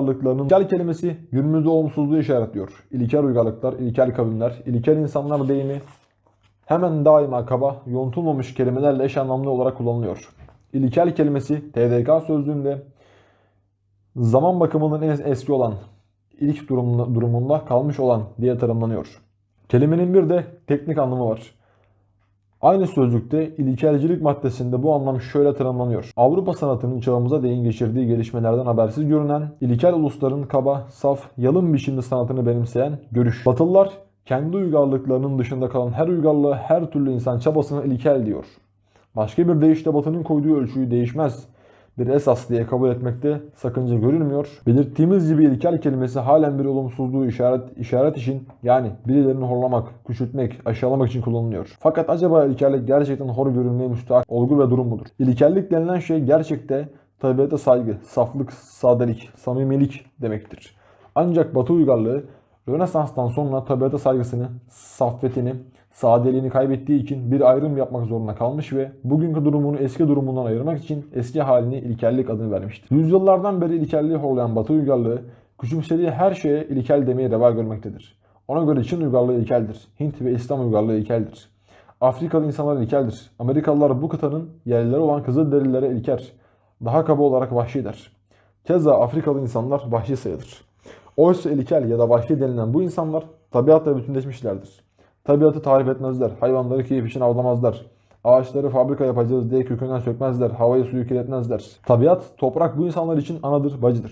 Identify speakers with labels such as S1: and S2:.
S1: uygarlıklarının ilkel kelimesi günümüzde olumsuzluğu işaretliyor. İlkel uygarlıklar, ilkel kavimler, ilkel insanlar deyimi hemen daima kaba, yontulmamış kelimelerle eş anlamlı olarak kullanılıyor. İlkel kelimesi TDK sözlüğünde zaman bakımından en eski olan, ilk durumunda, durumunda kalmış olan diye tanımlanıyor. Kelimenin bir de teknik anlamı var. Aynı sözlükte ilkelcilik maddesinde bu anlam şöyle tanımlanıyor. Avrupa sanatının çağımıza değin geçirdiği gelişmelerden habersiz görünen, ilkel ulusların kaba, saf, yalın biçimli sanatını benimseyen görüş. Batılılar kendi uygarlıklarının dışında kalan her uygarlığı her türlü insan çabasına ilkel diyor. Başka bir deyişle Batı'nın koyduğu ölçüyü değişmez bir esas diye kabul etmekte sakınca görülmüyor. Belirttiğimiz gibi ilkel kelimesi halen bir olumsuzluğu işaret, işaret için yani birilerini horlamak, küçültmek, aşağılamak için kullanılıyor. Fakat acaba ilkellik gerçekten hor görülmeye müstahak olgu ve durum mudur? İlkellik denilen şey gerçekte tabiata saygı, saflık, sadelik, samimilik demektir. Ancak Batı uygarlığı Rönesans'tan sonra tabiata saygısını, saffetini, sadeliğini kaybettiği için bir ayrım yapmak zorunda kalmış ve bugünkü durumunu eski durumundan ayırmak için eski halini ilkellik adını vermiştir. Yüzyıllardan beri ilkelliği horlayan Batı uygarlığı küçümsediği her şeye ilkel demeyi reva görmektedir. Ona göre Çin uygarlığı ilkeldir. Hint ve İslam uygarlığı ilkeldir. Afrikalı insanlar ilkeldir. Amerikalılar bu kıtanın yerlileri olan Kızılderililere ilker. Daha kaba olarak vahşidir. Keza Afrikalı insanlar vahşi sayılır. Oysa ilkel ya da vahşi denilen bu insanlar tabiatla bütünleşmişlerdir. Tabiatı tarif etmezler, hayvanları keyif için avlamazlar. Ağaçları fabrika yapacağız diye kökünden sökmezler, havayı suyu kirletmezler. Tabiat, toprak bu insanlar için anadır, bacıdır.